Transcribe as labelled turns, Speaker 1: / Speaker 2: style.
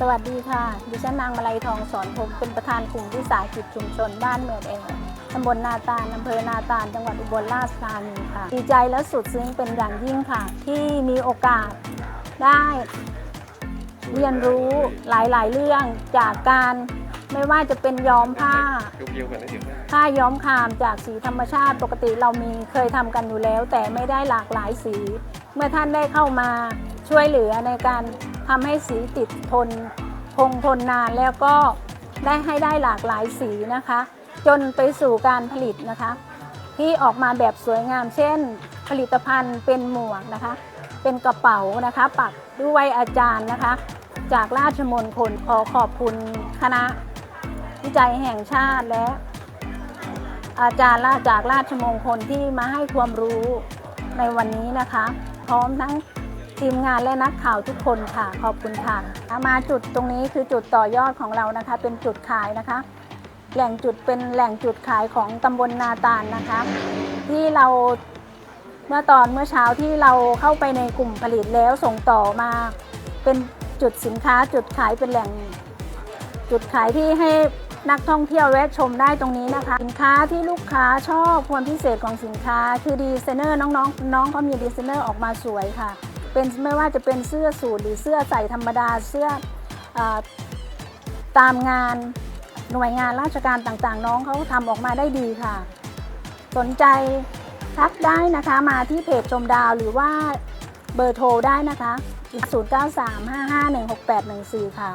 Speaker 1: สวัสดีค่ะ ดิฉันนางมาลัยทองสอนผมเป็นประธานกลุ่มวิสาหกิจชุมชนบ้านเมืองเองตำบลนาตาลอำเภอนาตาลจังหวัดอุบลราชธานีค่ะ ดีใจและสุดซึ้งเป็นอย่างยิ่งค่ะ ที่มีโอกาสได้เรียนรู้หลายๆ เรื่องจากการไม่ว่าจะเป็นย้อมผ้าผ้าย้อมคามจากสีธรรมชาติปกติเรามีเคยทำกันอยู่แล้ว แต่ไม่ได้หลากหลายสี เมื่อท่านได้เข้ามาช่วยเหลือในการ ทำให้สีติดทนคงทนนานแล้วก็ได้ให้ได้หลากหลายสีนะคะ จนไปสู่การผลิตนะคะ ที่ออกมาแบบสวยงาม เช่น ผลิตภัณฑ์เป็นหมวกนะคะ เป็นกระเป๋านะคะปักด้วยอาจารย์นะคะ จากราชมนคลขอขอบคุณคณะ วิจัยแห่งชาติและ อาจารย์จากราชมงคลที่มาให้ความรู้ในวันนี้นะคะ พร้อมทั้ง ทีมงานและนักข่าวทุกคนค่ะ ขอบคุณค่ะ มาจุดตรงนี้คือจุดต่อยอดของเรานะคะ เป็นจุดขายนะคะ แหล่งจุดเป็นแหล่งจุดขายของตำบลนาตาลนะคะ ที่เราเมื่อตอนเมื่อเช้าที่เราเข้าไปในกลุ่มผลิตแล้วส่งต่อมา เป็นจุดสินค้าจุดขายเป็นแหล่ง จุดขายที่ให้นักท่องเที่ยวแวะชมได้ตรงนี้นะคะ สินค้าที่ลูกค้าชอบความพิเศษของสินค้า คือดีไซเนอร์น้องๆน้องเขามีดีไซเนอร์ออกมาสวยค่ะ เป็นไม่ว่าจะเป็นเสื้อสูทหรือเสื้อใส่ธรรมดาเสื้ออตามงานหน่วยงานราชการต่างๆ น้องเขาทำออกมาได้ดีค่ะ สนใจทักได้นะคะมาที่เพจชมดาวหรือว่าเบอร์โทรได้นะคะ 0935516814 ค่ะ